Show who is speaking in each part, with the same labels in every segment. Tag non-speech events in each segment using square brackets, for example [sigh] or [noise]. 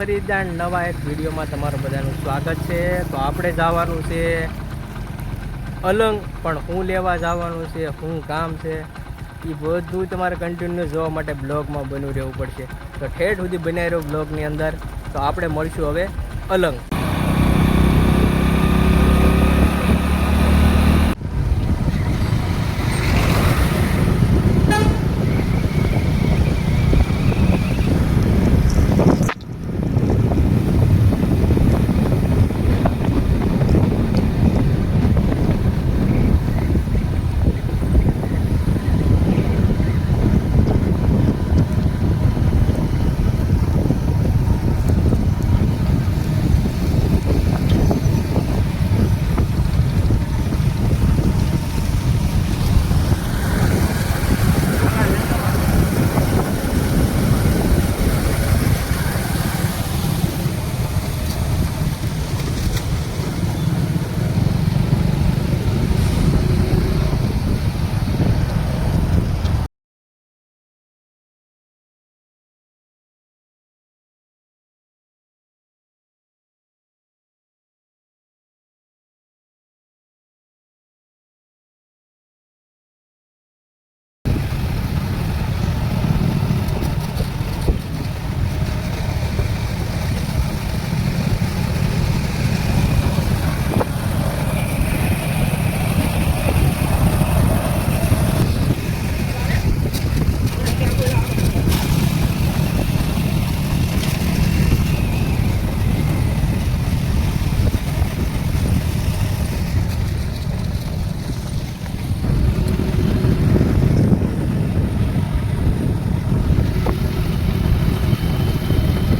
Speaker 1: ફરીદાન નવા એક વિડીયોમાં તમારું બધાનું સ્વાગત છે. તો આપણે જવાનું છે અલંગ, પણ હું લેવા જવાનું છે શું કામ છે. એ બધું તમારે કન્ટિન્યુ જોવા માટે બ્લોગમાં બન્યું રહેવું પડશે. તો ઠેઠ સુધી બનાવી રહ્યો બ્લોગની અંદર. તો આપણે મળશું હવે અલંગ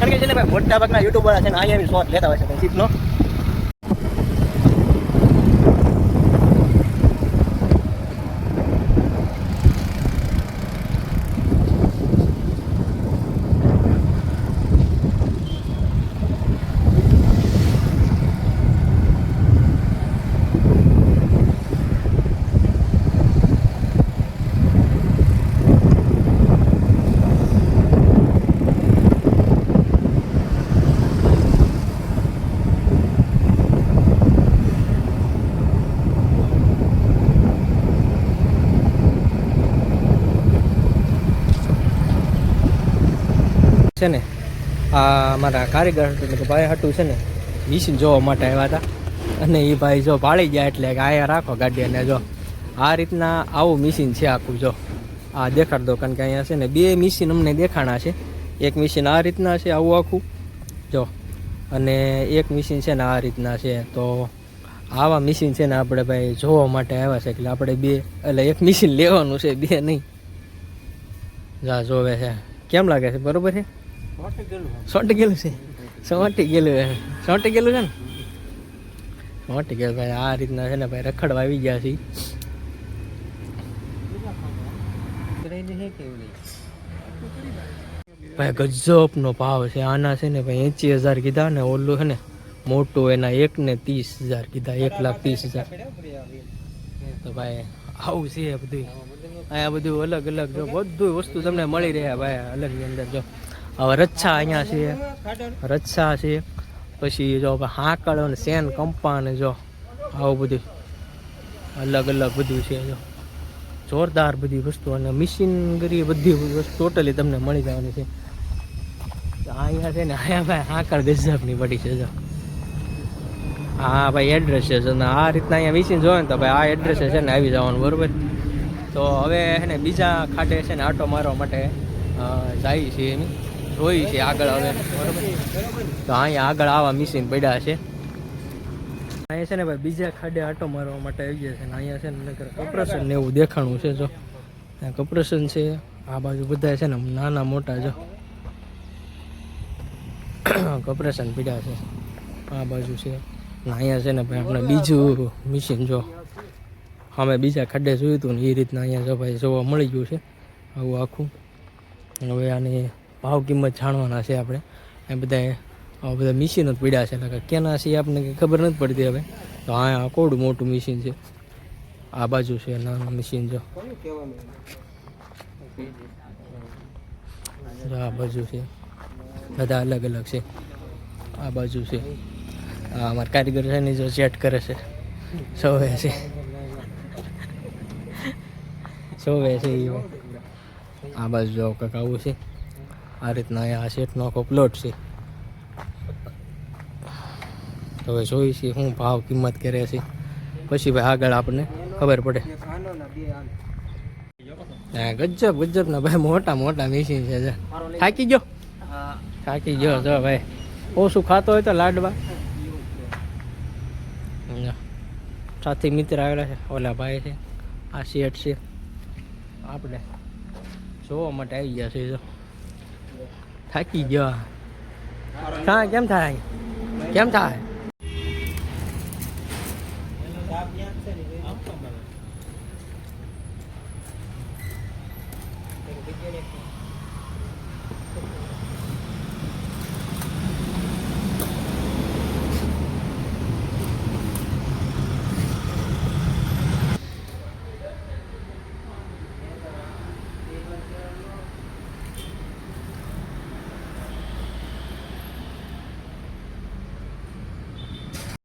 Speaker 2: કારણ કે છે ને ભાઈ મોટા ભાગના યુટ્યુબર છે ને અહીંયા શોર્ટ લેતા હોય છે જીપનો
Speaker 1: છે ને, આ મારા કારીગર ભાઈ હતું છે ને મિશીન જોવા માટે આવ્યા હતા. અને એ ભાઈ જો ભાળી ગયા એટલે કે આયા રાખો ગાડી અને જો, આ રીતના આવું મિશીન છે આખું જો. આ દેખાડ દો કારણ કે અહીંયા છે ને બે મિશીન અમને દેખાણા છે. એક મિશીન આ રીતના છે આવું આખું, જો. અને એક મિશીન છે ને આ રીતના છે. તો આવા મિશીન છે ને આપણે ભાઈ જોવા માટે આવ્યા છે એટલે આપણે બે, એટલે એક મિશીન લેવાનું છે, બે નહીં. જા, જોવે છે. કેમ લાગે છે? બરોબર છે? સોટી ગયેલું છે. સોટી ગયેલું છે? સોટી ગયેલું છે. ને? સોટી ગયેલું ભાઈ આ રીતના છે ને ભાઈ રખડવા આવી ગયા છે ભાઈ ગજબનો ભાવ છે. આના છે ને ભાઈ એંચી હજાર કીધા ને ઓલું છે ને મોટું એના એક ને ત્રીસ હજાર કીધા એક લાખ ત્રીસ હજાર. તો ભાઈ આવું છે બધું અહીંયા બધું અલગ અલગ જો બધું વસ્તુ તમને મળી રહ્યા ભાઈ અલગની અંદર જો. હવે રચ્છા અહીંયા છે. રચ્છા છે. પછી જો હાંકળ ને સેન કંપા ને જો આવું બધું અલગ અલગ બધું છે જો. જોરદાર બધી વસ્તુ અને મશીનરી બધી વસ્તુ ટોટલી તમને મળી જવાની છે. અહીંયા છે ને, અહીંયા ભાઈ હાંકળ ગજબની પડી છે જો. હા ભાઈ એડ્રેસ છે અને આ રીતના અહીંયા મિશીન જોવે ને તો ભાઈ આ એડ્રેસે છે ને આવી જવાનું, બરોબર? તો હવે છે ને બીજા ખાડે છે ને આટો મારવા માટે જાય છે એની જોઈ છે આગળ હવે. તો અહીંયા આગળ આવા મિશીન પડ્યા છે. અહીંયા છે ને ભાઈ બીજા ખાડે આટો મારવા માટે આવી ગયા છે ને અહીંયા છે ને કપરેશન ને એવું દેખાણું છે જો. કપરેશન છે. આ બાજુ બધા છે ને નાના મોટા જો. [coughs] કપરેશન પીડ્યા છે. આ બાજુ છે. ને અહીંયા છે ને ભાઈ આપણે બીજું મિશીન જો. અમે બીજા ખાડે જોયું હતું ને એ રીતના અહીંયા જો ભાઈ જોવા મળી ગયું છે. આવું આખું. હવે આની ભાવ કિંમત જાણવાના છે આપણે. એ બધા બધા મિશીનો જ પીડ્યા છે. એટલે કેના છે આપણને કંઈ ખબર નથી પડતી હવે. તો આ આ કોવડું મોટું મિશીન છે. આ બાજુ છે, નાનું મિશીન જો. આ બાજુ છે. બધા અલગ અલગ છે. આ બાજુ છે. આ અમારા કારીગર છે ને જો ચેટ કરે છે. સોવે છે. સોવે છે એ આ બાજુ જો કંઈક આવું છે. આ રીતના આ શેઠનો આખો પ્લોટ છે. હવે જોઈ છે શું ભાવ કિંમત કરે છે. પછી ભાઈ આગળ આપણને ખબર પડે. ગજબ ગજબ ના ભાઈ મોટા મોટા મેશીન છે થાકી ગયો? થાકી ગયો જો ભાઈ. ઓછું ખાતો હોય તો લાડવા. સાથી મિત્ર આવેલા છે, ઓલા ભાઈ છે. આ શેઠ છે. આપણે જોવા માટે આવી ગયા છે જો. થાકી ગયો હા કેમ થાય કેમ થાય